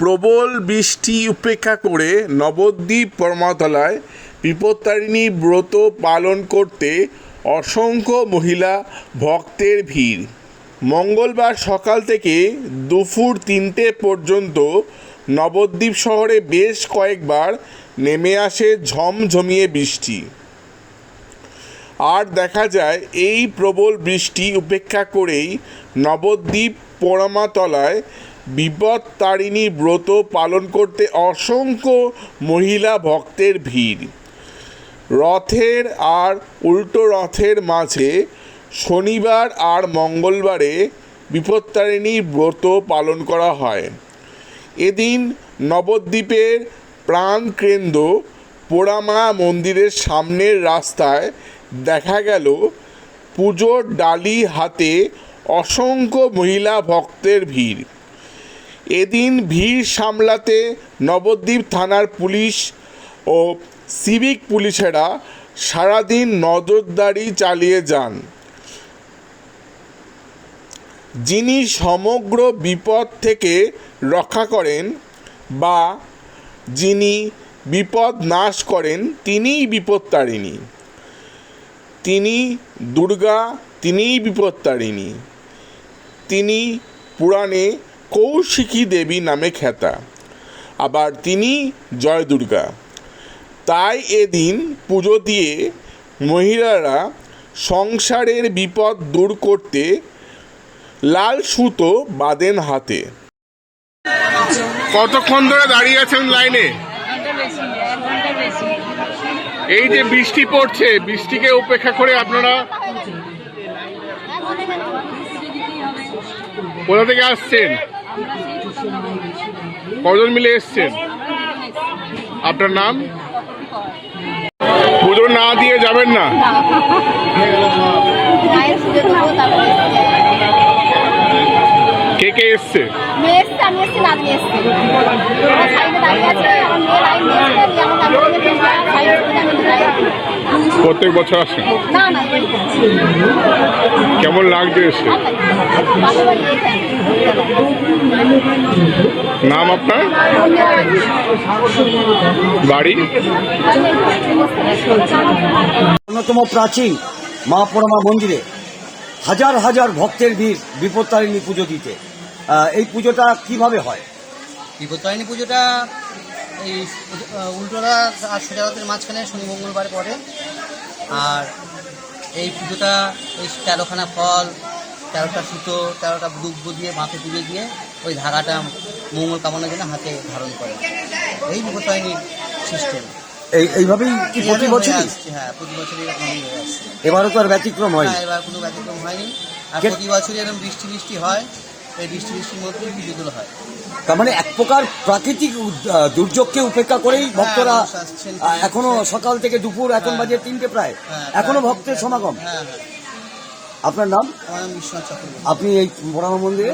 প্রবল বৃষ্টি উপেক্ষা করে নবদ্বীপ পরমাতলায় বিপত্তারিণী ব্রত পালন করতে অসংখ্য মহিলা ভক্তের ভিড়। মঙ্গলবার সকাল থেকে দুপুর তিনটে পর্যন্ত নবদ্বীপ শহরে বেশ কয়েকবার নেমে আসে ঝমঝমিয়ে বৃষ্টি। আর দেখা যায় এই প্রবল বৃষ্টি উপেক্ষা করেই নবদ্বীপ পোড়ামাতলায় বিপদ তারিণী ব্রত পালন করতে অসংখ্য মহিলা ভক্তের ভিড়। রথের আর উল্টো রথের মাঝে শনিবার আর মঙ্গলবারে বিপত্তারিণী ব্রত পালন করা হয়। এদিন নবদ্বীপের প্রাণকেন্দ্র পোড়ামা মন্দিরের সামনের রাস্তায় দেখা গেল পুজোর ডালি হাতে অসংখ্য মহিলা ভক্তের ভিড়। এদিন ভিড় সামলাতে নবদ্বীপ থানার পুলিশ ও সিভিক পুলিশেরা সারাদিন নজরদারি চালিয়ে যান। যিনি সমগ্র বিপদ থেকে রক্ষা করেন বা যিনি বিপদ নাশ করেন, তিনিই বিপত্তারিণী তিনি দুর্গা, তিনিই বিপত্তারিণী তিনি পুরাণে কৌশিকী দেবী নামে খ্যাতা। আবার তিনি জয় দুর্গা তাই এদিন পুজো দিয়ে মহিলারা সংসারের বিপদ দূর করতে লাল সুতো বাঁধেন হাতে। কতক্ষণ ধরে দাঁড়িয়ে আছেন লাইনে? এই যে বৃষ্টি পড়ছে, বৃষ্টিকে উপেক্ষা করে আপনারা কোথা থেকে আসছেন? কজন মিলে এসছেন? আপনার নাম? পুজো না দিয়ে যাবেন না? কে কে এসছে? প্রত্যেক বছর আসেন? এই কেমন লাগছে এসে? নাম আপনার? বাড়ি? অন্যতম প্রাচীন মা পরমা মন্দিরে হাজার হাজার ভক্তের ভিড় বিপত্তারিণী পুজো দিতে। এই পুজোটা কীভাবে হয়? বিপত্তারিণী পুজোটা এই উল্টোরা আর সোজারথের মাঝখানে শনি মঙ্গলবার পড়ে। আর এই পুজোটা এই তেরোখানা ফল তেরোটা সুতো তেরোটা দুব্ব দিয়ে মাথে তুলে দিয়ে ওই ধাগাটা মঙ্গল কামনার জন্য হাতে ধারণ করে। এই বিপত্তারিণীর সিস্টেম এই এইভাবেই কি প্রতি বছরই? হ্যাঁ প্রতি বছরই হয়ে আসছে। এবারও তো আর ব্যতিক্রম হয় হ্যাঁ এবার কোনো ব্যতিক্রম হয়নি। আর প্রতি বছরই এরকম বৃষ্টি বৃষ্টি হয়। এই বৃষ্টি বৃষ্টির মধ্যেই পুজোগুলো হয়? তার মানে এক প্রকার প্রাকৃতিক দুর্যোগকে উপেক্ষা করেই ভক্তরা আসছেন, আহ, এখনও সকাল থেকে দুপুর এখন বাজে তিনটে প্রায়। হ্যাঁ, এখনও হ্যাঁ, ভক্তের সমাগম। হ্যাঁ হ্যাঁ। আপনার নাম? আপনি এই পরমা মন্দিরে?